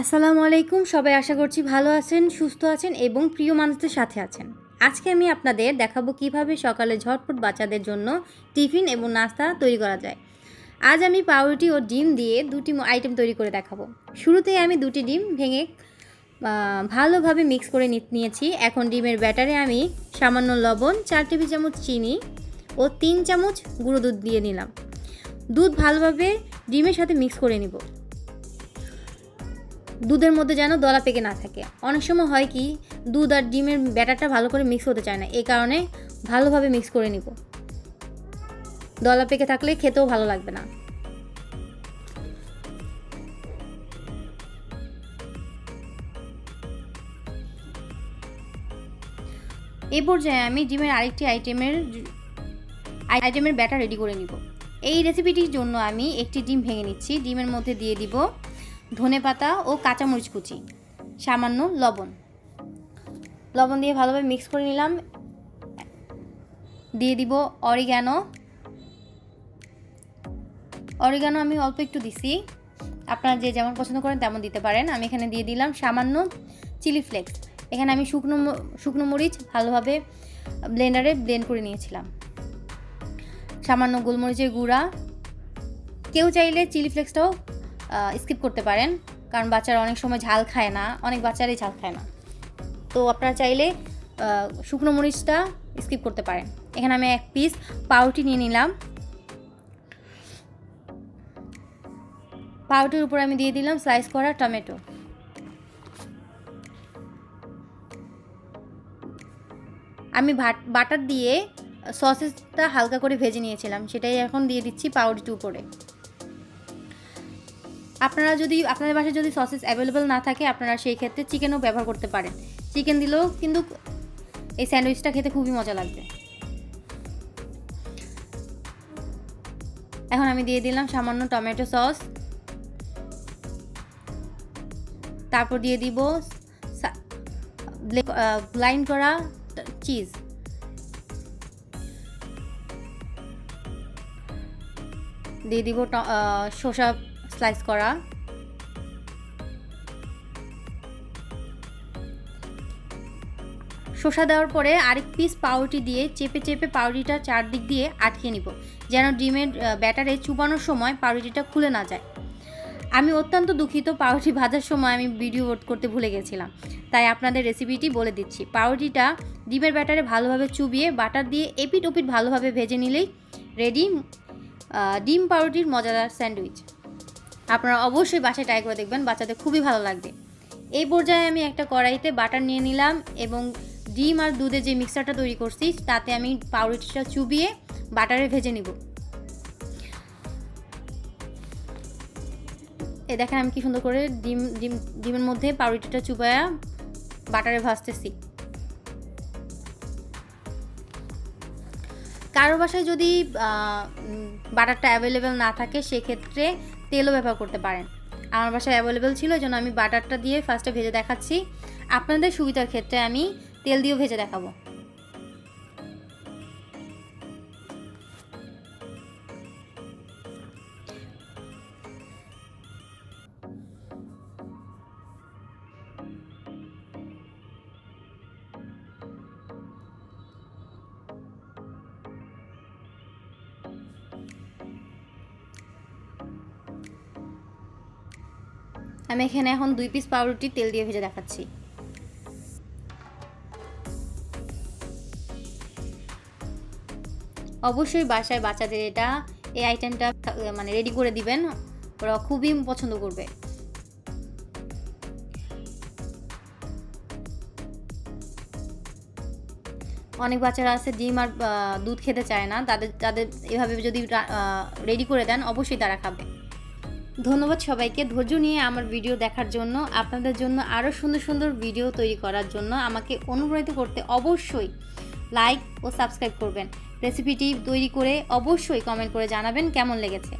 আসসালামু আলাইকুম, সবাই আশা করছি ভালো আছেন, সুস্থ আছেন এবং প্রিয় মানুষদের সাথে আছেন। আজকে আমি আপনাদের দেখাবো কীভাবে সকালে ঝটপট বাচ্চাদের জন্য টিফিন এবং নাস্তা তৈরি করা যায়। আজ আমি পাউরুটি ও ডিম দিয়ে দুটি আইটেম তৈরি করে দেখাবো। শুরুতেই আমি দুটি ডিম ভেঙে ভালোভাবে মিক্স করে নিয়েছি। এখন ডিমের ব্যাটারে আমি সামান্য লবণ, চার টেবিল চামচ চিনি ও তিন চামচ গুঁড়ো দুধ দিয়ে নিলাম। দুধ ভালোভাবে ডিমের সাথে মিক্স করে নিব। দুধের মধ্যে যেন দলা পেকে না থাকে। অনেক সময় হয় কি, দুধ আর ডিমের ব্যাটারটা ভালো করে মিক্স হতে চায় না, এই কারণে ভালোভাবে মিক্স করে নিব। দলা পেকে থাকলে খেতেও ভালো লাগবে না। এই পর্যায়ে আমি ডিমের আরেকটি আইটেমের আইটেমের ব্যাটার রেডি করে নিব। এই রেসিপিটির জন্য আমি একটি ডিম ভেঙে নিচ্ছি। ডিমের মধ্যে দিয়ে দিব ধনে পাতা ও কাঁচামরিচ কুচি, সামান্য লবণ। লবণ দিয়ে ভালোভাবে মিক্স করে নিলাম। দিয়ে দিব অরিগ্যানো অরিগ্যানো আমি অল্প একটু দিছি। আপনারা যে যেমন পছন্দ করেন তেমন দিতে পারেন। আমি এখানে দিয়ে দিলাম সামান্য চিলি ফ্লেক্স এখানে আমি শুকনো শুকনো মরিচ ভালোভাবে ব্লেন্ডারে ব্লেন্ড করে নিয়েছিলাম। সামান্য গোলমরিচের গুঁড়া। কেউ চাইলে চিলি ফ্লেক্সটাও স্কিপ করতে পারেন। কারণ বাচ্চারা অনেক সময় ঝাল খায় না, অনেক বাচ্চারাই ঝাল খায় না। তো আপনারা চাইলে শুকনো মরিচটা স্কিপ করতে পারেন। এখানে আমি এক পিস পাউরুটি নিয়ে নিলাম। পাউরুটির উপর আমি দিয়ে দিলাম স্লাইস করা টমেটো। আমি বাটার দিয়ে সসেসটা হালকা করে ভেজে নিয়েছিলাম। সেটাই এখন দিয়ে দিচ্ছি পাউরুটির উপরে। আপনারা যদি, আপনাদের বাসায় যদি সসেস অ্যাভেলেবেল না থাকে, আপনারা সেই ক্ষেত্রে চিকেনও ব্যবহার করতে পারেন। চিকেন দিলেও কিন্তু এই স্যান্ডউইচটা খেতে খুবই মজা লাগবে। এখন আমি দিয়ে দিলাম সামান্য টমেটো সস। তারপর দিয়ে দিব ব্লাইন্ড করা চিজ দিয়ে দিব শসা স্লাইস করা। শসা দেওয়ার পরে আরেক পিস পাউরুটি দিয়ে চেপে চেপে পাউরুটিটা চারদিক দিয়ে আটকে নিব, যেন ডিমের ব্যাটারে চুবানোর সময় পাউরুটিটা খুলে না যায়। আমি অত্যন্ত দুঃখিত, পাউরুটি ভাজার সময় আমি ভিডিও বোট করতে ভুলে গেছিলাম, তাই আপনাদের রেসিপিটি বলে দিচ্ছি। পাউরুটিটা ডিমের ব্যাটারে ভালোভাবে চুবিয়ে বাটার দিয়ে এপিট ওপিট ভালোভাবে ভেজে নিলেই রেডি ডিম পাউরুটির মজাদার স্যান্ডউইচ। আপনারা অবশ্যই বাসায় ট্রাই করে দেখবেন, বাচ্চাদের খুবই ভালো লাগবে। এই পর্যায়ে আমি একটা কড়াইতে বাটার নিয়ে নিলাম এবং ডিম আর দুধে যে মিক্সারটা তৈরি করছি, তাতে আমি পাউরুটিটা চুবিয়ে বাটারে ভেজে নিব। এ দেখেন আমি কি সুন্দর করে ডিম ডিম, ডিমের মধ্যে পাউরুটিটা চুবায়া বাটারে ভাজতেছি। কারও বাসায় যদি বাটারটা অ্যাভেলেবেল না থাকে, সেক্ষেত্রে তেলও ব্যবহার করতে পারেন। আমার বাসায় অ্যাভেলেবেল ছিল জন্য আমি বাটারটা দিয়ে ফার্স্টে ভেজে দেখাচ্ছি। আপনাদের সুবিধার ক্ষেত্রে আমি তেল দিয়েও ভেজে দেখাবো। আমি এখানে এখন দুই পিস পাউরুটি তেল দিয়ে ভেজে দেখাচ্ছি। অবশ্যই বাসায় বাচ্চাদের এটা এই আইটেমটা মানে রেডি করে দিবেন। ওরা খুবই পছন্দ করবে। অনেক বাচ্চারা আছে ডিম আর দুধ খেতে চায় না। তাদের তাদের এভাবে যদি রেডি করে দেন, অবশ্যই তারা খাবে। ধন্যবাদ সবাইকে। ধৈর্য নিয়ে আমার ভিডিও দেখার জন্য, আপনাদের জন্য আরও সুন্দর সুন্দর ভিডিও তৈরি করার জন্য আমাকে অনুপ্রাণিত করতে অবশ্যই লাইক ও সাবস্ক্রাইব করবেন। রেসিপিটি তৈরি করে অবশ্যই কমেন্ট করে জানাবেন কেমন লেগেছে।